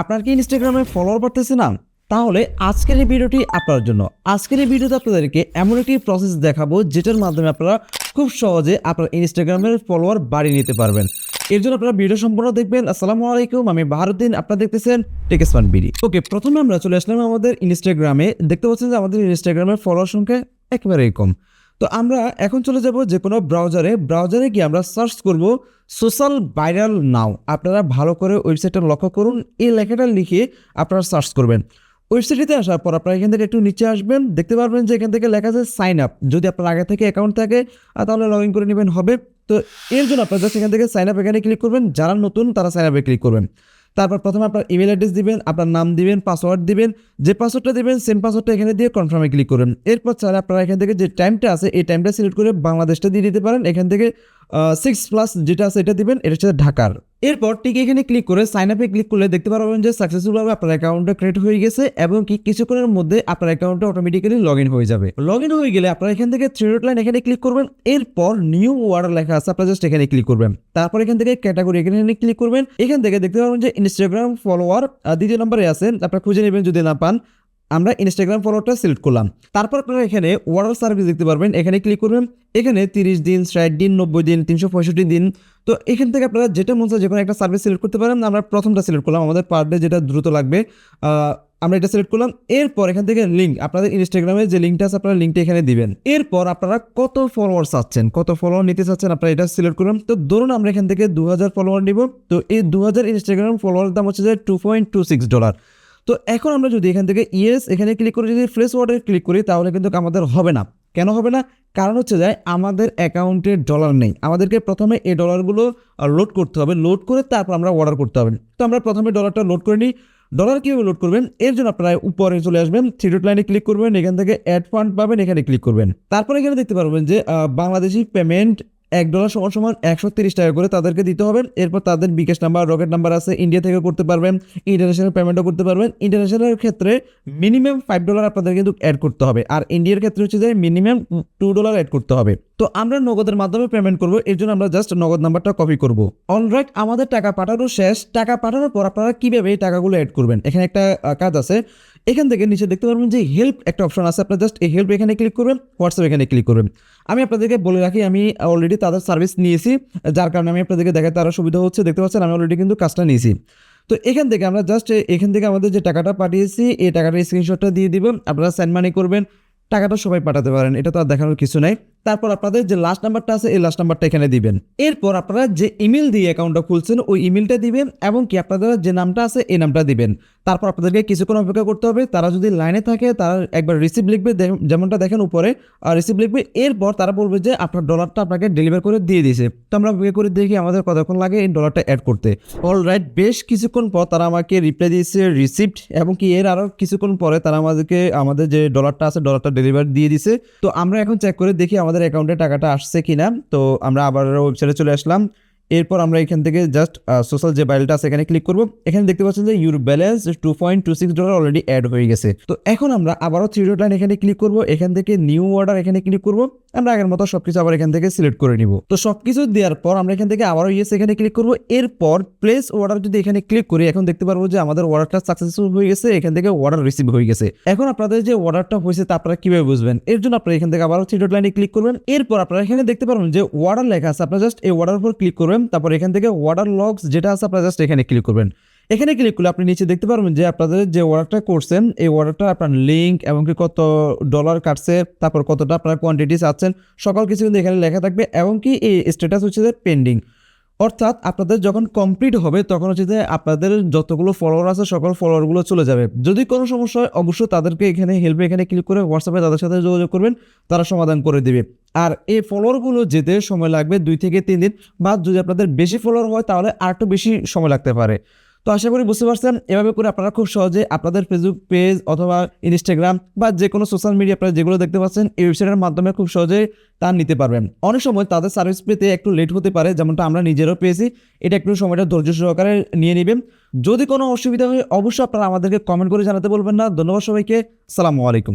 আপনার কি ইনস্টাগ্রামে ফলোয়ার বাড়তেছে না? তাহলে আজকের এই ভিডিওটি আপনার জন্য। আজকের এই ভিডিওতে আপনাদেরকে এমন একটি প্রসেস দেখাবো, যেটার মাধ্যমে আপনারা খুব সহজে আপনার ইনস্টাগ্রামের ফলোয়ার বাড়িয়ে নিতে পারবেন। এর জন্য আপনারা ভিডিও সম্পূর্ণ দেখবেন। আসসালামু আলাইকুম, আমি বাহারুদ্দিন, আপনারা দেখতেছেন টেকেসমান বিডি ওকে, প্রথমে আমরা চলে আসলাম আমাদের ইনস্টাগ্রামে দেখতে পাচ্ছেন যে আমাদের ইনস্টাগ্রামের ফলোয়ার সংখ্যা একেবারেই কম। তো আমরা এখন চলে যাব যে কোনো ব্রাউজারে ব্রাউজারে গিয়ে আমরা সার্চ করব সোশ্যাল ভাইরাল নাও আপনারা ভালো করে ওয়েবসাইটটা লক্ষ্য করুন। এই লেখাটা লিখে আপনারা সার্চ করবেন। ওয়েবসাইটটিতে আসার পর আপনারা এখান থেকে একটু নিচে আসবেন। দেখতে পারবেন যে এখান থেকে লেখা আছে সাইন আপ যদি আপনার আগে থেকে অ্যাকাউন্ট থাকে তাহলে লগ ইন করে নেবেন, হবে। তো এর জন্য আপনারা জাস্ট এখান থেকে সাইন আপ এখানে ক্লিক করবেন। যারা নতুন, তারা সাইন আপে ক্লিক করবেন। তারপর প্রথমে আপনার ইমেল অ্যাড্রেস দিবেন, আপনার নাম দিবেন পাসওয়ার্ড দিবেন, যে পাসওয়ার্ডটা দিবেন সেম পাসওয়ার্ডটা এখানে দিয়ে কনফার্মে ক্লিক করবেন এরপর চাইলে আপনারা এখান থেকে যে টাইমটা আছে, এই টাইমটা সিলেক্ট করে বাংলাদেশটা দিয়ে দিতে পারেন। এখান থেকে সিক্স প্লাস যেটা আছে এটা দিবেন এটা হচ্ছে ঢাকার। এরপর ঠিক এখানে ক্লিক করে সাইন আপে ক্লিক করলে দেখতে পারবেন যে সাকসেসফুলভাবে আপনার অ্যাকাউন্টটা ক্রিয়েট হয়ে গেছে এবং কি কিছুক্ষণের মধ্যে আপনার অ্যাকাউন্টটা অটোমেটিক্যালি লগ ইন হয়ে যাবে। লগ ইন হয়ে গেলে আপনারা এখান থেকে থ্রি লাইন এখানে ক্লিক করবেন, এরপর নিউ ওয়ার্ড লেখা আছে, আপনারা জাস্ট এখানে ক্লিক করবেন। তারপর এখান থেকে ক্যাটাগরি এখানে ক্লিক করবেন, এখান থেকে দেখতে পারবেন যে ইনস্টাগ্রাম ফলোয়ার দ্বিতীয় নম্বরে আছে আপনারা খুঁজে নেবেন যদি না পান। আমরা ইনস্টাগ্রাম ফলোয়ারটা সিলেক্ট করলাম। তারপর আপনারা এখানে ওয়াটার সার্ভিস দেখতে পারবেন। এখানে ক্লিক করবেন। এখানে তিরিশ দিন, ষাট দিন, নব্বই দিন, তিনশো পঁয়ষট্টি দিন। তো এখান থেকে আপনারা যেটা মন চায় যে কোনো একটা সার্ভিস সিলেক্ট করতে পারেন। আমরা প্রথমটা সিলেক্ট করলাম। আমাদের পার ডে যেটা দ্রুত লাগবে আমরা এটা সিলেক্ট করলাম। এরপর এখান থেকে লিঙ্ক আপনাদের ইনস্টাগ্রামে যে লিঙ্কটা আছে, আপনারা লিঙ্কটা এখানে দিবেন। এরপর আপনারা কত ফলোয়ার চাচ্ছেন? কত ফলোয়ার নিতে চাচ্ছেন? আপনারা এটা সিলেক্ট করলাম। তো ধরুন আমরা এখান থেকে দু হাজার ফলোয়ার নিব। তো এই দু হাজার ইনস্টাগ্রাম ফলোয়ার দাম হচ্ছে যে two point two six dollar তো এখন আমরা যদি এখান থেকে ইয়েস এখানে ক্লিক করে যদি ফ্রেশ ওয়ার্ডে ক্লিক করি, তাহলে কিন্তু আমাদের হবে না। কেন হবে না? কারণ হচ্ছে যে আমাদের অ্যাকাউন্টে ডলার নেই। আমাদেরকে প্রথমে এই ডলারগুলো লোড করতে হবে। লোড করে তারপর আমরা অর্ডার করতে হবে। তো আমরা প্রথমে ডলারটা লোড করে নিই। ডলার কীভাবে লোড করবেন? এর জন্য আপনারা উপরে চলে আসবেন থ্রি ডট লাইনে ক্লিক করবেন, এখান থেকে অ্যাড ফান্ড পাবেন, এখানে ক্লিক করবেন। তারপরে এখানে দেখতে পারবেন যে বাংলাদেশি পেমেন্ট এক ডলার সমান সমান একশো তিরিশ টাকা করে তাদেরকে দিতে হবে। এরপর তাদের বিকাশ নাম্বার, রকেট নাম্বার আছে, ইন্ডিয়া থেকে করতে পারবেন, ইন্টারন্যাশনাল পেমেন্টও করতে পারবেন। ইন্টারন্যাশনাল ক্ষেত্রে মিনিমাম ফাইভ ডলার আপনাদের কিন্তু অ্যাড করতে হবে। আর ইন্ডিয়ার ক্ষেত্রে হচ্ছে যে মিনিমাম টু ডলার অ্যাড করতে হবে। তো আমরা নগদের মাধ্যমে পেমেন্ট করব, এর জন্য আমরা জাস্ট নগদ নাম্বারটা কপি করব। অলরাইট আমাদের টাকা পাঠানো শেষ। টাকা পাঠানোর পর আপনারা কীভাবে এই টাকাগুলো অ্যাড করবেন? এখানে একটা কাজ আছে। এখান থেকে নিচে দেখতে পারবেন যে হেল্প একটা অপশন আছে। আপনার জাস্ট এই হেল্প এখানে ক্লিক করবেন হোয়াটসঅ্যাপ এখানে ক্লিক করবেন। আমি আপনাদেরকে বলে রাখি, আমি অলরেডি তাদের সার্ভিস নিয়েছি, যার কারণে আমি আপনাদেরকে দেখাতে আরও সুবিধা হচ্ছে। দেখতে পাচ্ছেন, আমি অলরেডি কিন্তু কাজটা নিয়েছি। তো এখান থেকে আমরা জাস্ট এখান থেকে আমাদের যে টাকাটা পাঠিয়েছি, এই টাকাটা স্ক্রিনশটটা দিয়ে দিব আপনারা সেন্ড মানি করবেন, টাকাটা সবাই পাঠাতে পারেন, এটা তো আর দেখানোর কিছু নাই। তারপর আপনাদের যে লাস্ট নাম্বারটা আছে, এই লাস্ট নাম্বারটা এখানে দিবেন। এরপর আপনারা যে ইমেল দিয়ে অ্যাকাউন্টটা খুলছেন, ওই ইমেলটা দিবেন, এবং কি আপনাদের যে নামটা আছে, এই নামটা দিবেন। তারপর আপনাদেরকে কিছুক্ষণ অপেক্ষা করতে হবে। তারা যদি লাইনে থাকে, তারা একবার রিসিভ লিখবে যেমনটা দেখেন উপরে রিসিভ লিখবে, এরপর তারা বলবে যে আপনার ডলারটা আপনাকে ডেলিভার করে দিয়ে দিয়েছে। তো আমরা অপেক্ষা করে দেখি আমাদের কতক্ষণ লাগে এই ডলারটা অ্যাড করতে। অল রাইট বেশ কিছুক্ষণ পর তারা আমাকে রিপ্লাই দিয়েছে রিসিপ্ট এবং কি এর আরও কিছুক্ষণ পরে তারা আমাদেরকে, আমাদের যে ডলারটা আছে ডলারটা ডেলিভার দিয়ে দিছে তো আমরা এখন চেক করে দেখি আমাদের অ্যাকাউন্টে টাকাটা আসছে কিনা। তো আমরা আবার ওয়েবসাইটে চলে আসলাম। এরপর আমরা এখান থেকে জাস্ট সোশ্যাল যে বাইলটা আছে এখানে ক্লিক করব। এখানে দেখতে পাচ্ছেন যে your balance two point two six dollar already add হয়ে গেছে। তো এখন আমরা আবারও থ্রি ডট লাইন এখানে ক্লিক করব, এখান থেকে নিউ অর্ডার এখানে ক্লিক করব। আমরা আগের মতো সবকিছু আবার এখান থেকে সিলেক্ট করে নিব। তো সবকিছু দেওয়ার পর আমরা এখান থেকে আবারও ইয়েস এখানে ক্লিক করব। এরপর প্লেস অর্ডার যদি এখানে ক্লিক করি, এখন দেখতে পারব যে আমাদের অর্ডারটা সাকসেসফুল হয়ে গেছে, এখান থেকে অর্ডার রিসিভ হয়ে গেছে। এখন আপনাদের যে অর্ডারটা হয়েছে তা আপনারা কীভাবে বুঝবেন? এর জন্য আপনারা এখান থেকে আবারও থ্রি ডট লাইনে ক্লিক করবেন। এরপর আপনারা এখানে দেখতে পারবেন যে অর্ডার লেখা আছে, আপনারা জাস্ট এই অর্ডার উপর ক্লিক করবেন। তারপর এখান থেকে ওয়াটার লগস যেটা আছে আপনারা জাস্ট এখানে ক্লিক করবেন। এখানে ক্লিক করলে আপনি নিচে দেখতে পারবেন যে আপনাদের যে অর্ডারটা করছেন, এই অর্ডারটা আপনার লিঙ্ক এবং কি কত ডলার কাটছে, তারপর কতটা আপনার কোয়ান্টিটি চাচ্ছেন সকল কিছু কিন্তু এখানে লেখা থাকবে এবং কি এই স্ট্যাটাস হচ্ছে যে পেন্ডিং অর্থাৎ আপনাদের যখন কমপ্লিট হবে, তখন হচ্ছে যে আপনাদের যতগুলো ফলোয়ার আছে, সকল ফলোয়ারগুলো চলে যাবে। যদি কোনো সমস্যা হয়, অবশ্যই তাদেরকে এখানে হেল্পে এখানে ক্লিক করে হোয়াটসঅ্যাপে তাদের সাথে যোগাযোগ করবেন, তারা সমাধান করে দেবে। আর এই ফলোয়ারগুলো যেতে সময় লাগবে দুই থেকে তিন দিন, বা যদি আপনাদের বেশি ফলোয়ার হয়, তাহলে আর একটু বেশি সময় লাগতে পারে। তো আশা করি বুঝতে পারছেন, এভাবে করে আপনারা খুব সহজে আপনাদের ফেসবুক পেজ অথবা ইনস্টাগ্রাম বা যে কোনো সোশ্যাল মিডিয়া আপনারা যেগুলো দেখতে পাচ্ছেন, এই ওয়েবসাইটের মাধ্যমে খুব সহজে তা নিতে পারবেন। অনেক সময় তাদের সার্ভিস পেতে একটু লেট হতে পারে, যেমনটা আমরা নিজেরও পেয়েছি। এটা একটু সময়টা ধৈর্য সহকারে নিয়ে নেবেন। যদি কোনো অসুবিধা হয়, অবশ্যই আপনারা আমাদেরকে কমেন্ট করে জানাতে বলবেন না। ধন্যবাদ সবাইকে। সালামু আলাইকুম।